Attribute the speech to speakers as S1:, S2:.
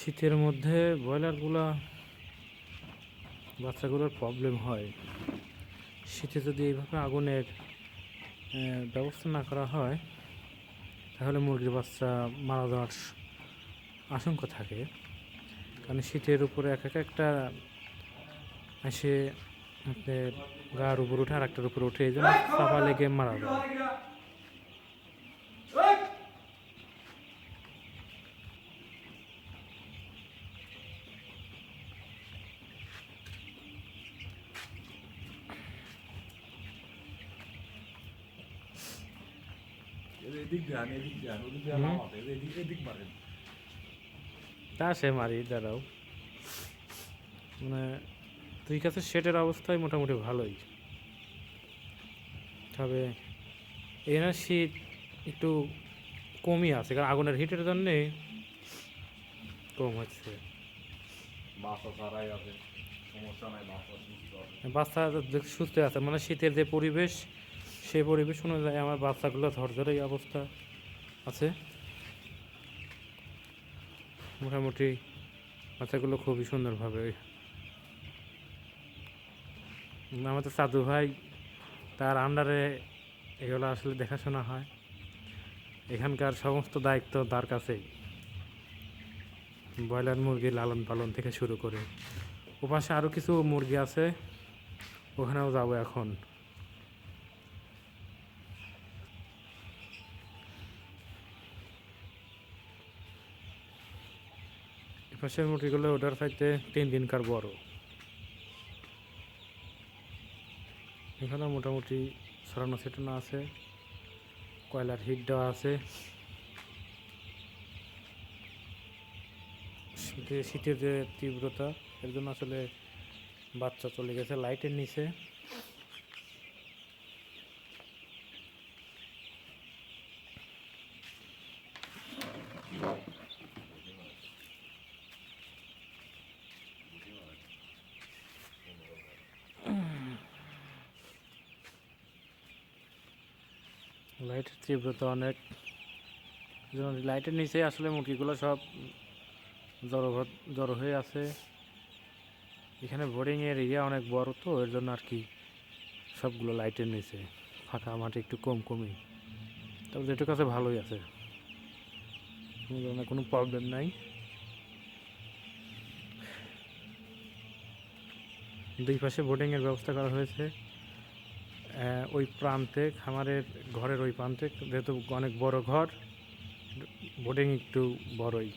S1: শীতের মধ্যে ব্রয়লারগুলা বাচ্চাগুলোর প্রবলেম হয়। শীতে যদি এইভাবে আগুনের ব্যবস্থা না করা হয়, তাহলে মুরগির বাচ্চা মারা যাওয়ার আশঙ্কা থাকে। কারণ শীতের উপরে এক এক একটা এসে আপনার গার উপর উঠে আর একটার উপর উঠে, এই জন্য চাপা লেগে মারা যায়।
S2: এদিক দেন এদিক দেন ওদিক দেন। আমাকে এদিক এদিক মারেন।
S1: তা সে মারি দাঁড়াও। মানে দুই কাছে সেটের অবস্থায় মোটামুটি ভালোই। তবে এখানে শীত একটু কমই আছে কারণ আগুনের হিটের জন্যে কম হচ্ছে। বাচ্চা সুস্থ আছে মানে শীতের যে পরিবেশ সেই পরিবেশ অনুযায়ী আমার বাচ্চাগুলো ঝরঝরে অবস্থা আছে। মোটামুটি বাচ্চাগুলো খুবই সুন্দরভাবে। আমাদের সাধু ভাই তার আন্ডারে এগুলো আসলে দেখাশোনা হয়। এখানকার সমস্ত দায়িত্ব তার কাছেই। ব্রয়লার মুরগি লালন পালন থেকে শুরু করে। ওপাশে আরও কিছু মুরগি আছে, ওখানেও যাব এখন। এপাশের মুরগিগুলো ওটার চাইতে তিন দিনকার বড়। এখানে মোটামুটি ছড়ানো ছিটানো আছে, কয়লার হিট দেওয়া আছে। শীতের যে তীব্রতা, এর জন্য আসলে বাচ্চা চলে গেছে লাইটের নিচে। লাইটের তীব্রতা অনেক। লাইটের নিচে আসলে মুরগিগুলো সব জড়ো জড়ো হয়ে আছে। এখানে বোর্ডিংয়ের এরিয়া অনেক বড়, তো এর জন্য আর কি সবগুলো লাইটের নিচে, ফাঁকা মাঠে একটু কম কমই। তবে যেটুকু আছে ভালোই আছে। কোনো কোনো প্রবলেম নাই। দুই পাশে বোর্ডিংয়ের ব্যবস্থা করা হয়েছে। ওই প্রান্তে খামারের ঘরের ওই প্রান্তে যেহেতু অনেক বড় ঘর বোর্ডিং একটু বড়ই।